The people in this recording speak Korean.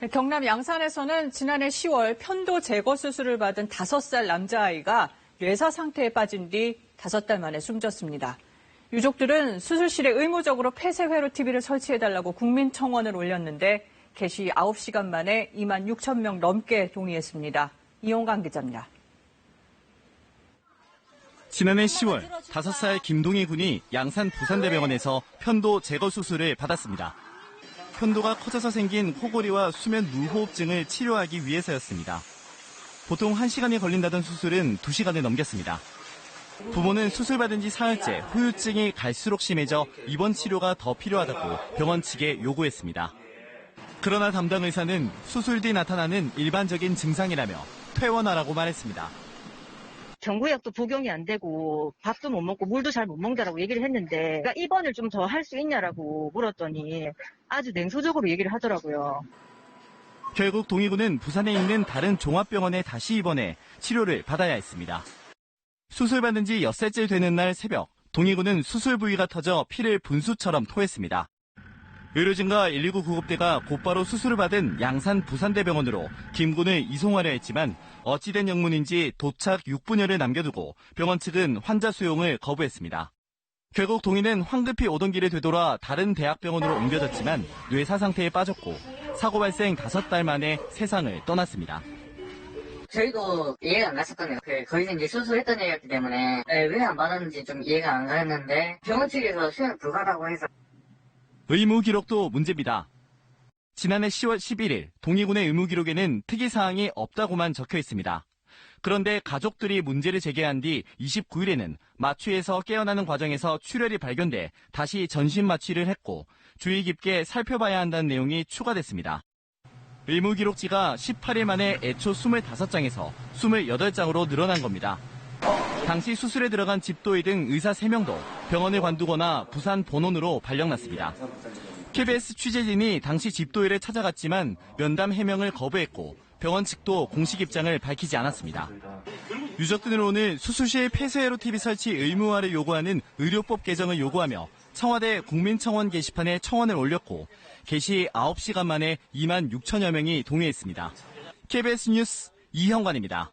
네, 경남 양산에서는 지난해 10월 편도 제거 수술을 받은 5살 남자아이가 뇌사 상태에 빠진 뒤 5달 만에 숨졌습니다. 유족들은 수술실에 의무적으로 폐쇄회로 TV를 설치해달라고 국민청원을 올렸는데 개시 9시간 만에 2만 6천 명 넘게 동의했습니다. 이용강 기자입니다. 지난해 10월 5살 김동희 군이 양산 부산대병원에서 편도 제거 수술을 받았습니다. 편도가 커져서 생긴 코골이와 수면 무호흡증을 치료하기 위해서였습니다. 보통 1시간이 걸린다던 수술은 2시간을 넘겼습니다. 부모는 수술 받은 지 사흘째 후유증이 갈수록 심해져 입원 치료가 더 필요하다고 병원 측에 요구했습니다. 그러나 담당 의사는 수술 뒤 나타나는 일반적인 증상이라며 퇴원하라고 말했습니다. 경구약도 복용이 안 되고 밥도 못 먹고 물도 잘 못 먹는다라고 얘기를 했는데 그러니까 입원을 좀 더 할 수 있냐라고 물었더니 아주 냉소적으로 얘기를 하더라고요. 결국 동의군은 부산에 있는 다른 종합병원에 다시 입원해 치료를 받아야 했습니다. 수술받은 지 엿새째 되는 날 새벽, 동의군은 수술 부위가 터져 피를 분수처럼 토했습니다. 의료진과 119 구급대가 곧바로 수술을 받은 양산 부산대병원으로 김 군을 이송하려 했지만 어찌된 영문인지 도착 6분여를 남겨두고 병원 측은 환자 수용을 거부했습니다. 결국 동의는 황급히 오던 길에 되돌아 다른 대학병원으로 옮겨졌지만 뇌사 상태에 빠졌고 사고 발생 5달 만에 세상을 떠났습니다. 저희도 이해가 안 갔었거든요. 그, 거기서 이제 수술했던 얘기였기 때문에, 왜 안 받았는지 좀 이해가 안 갔는데, 병원 측에서 수용 불가라고 해서, 의무 기록도 문제입니다. 지난해 10월 11일 동의군의 의무 기록에는 특이사항이 없다고만 적혀 있습니다. 그런데 가족들이 문제를 제기한 뒤 29일에는 마취에서 깨어나는 과정에서 출혈이 발견돼 다시 전신 마취를 했고 주의 깊게 살펴봐야 한다는 내용이 추가됐습니다. 의무 기록지가 18일 만에 애초 25장에서 28장으로 늘어난 겁니다. 당시 수술에 들어간 집도의 등 의사 3명도 병원을 관두거나 부산 본원으로 발령났습니다. KBS 취재진이 당시 집도일에 찾아갔지만 면담 해명을 거부했고 병원 측도 공식 입장을 밝히지 않았습니다. 유족들은 오늘 수술실 폐쇄회로 TV 설치 의무화를 요구하는 의료법 개정을 요구하며 청와대 국민청원 게시판에 청원을 올렸고 개시 9시간 만에 2만 6천여 명이 동의했습니다. KBS 뉴스 이형관입니다.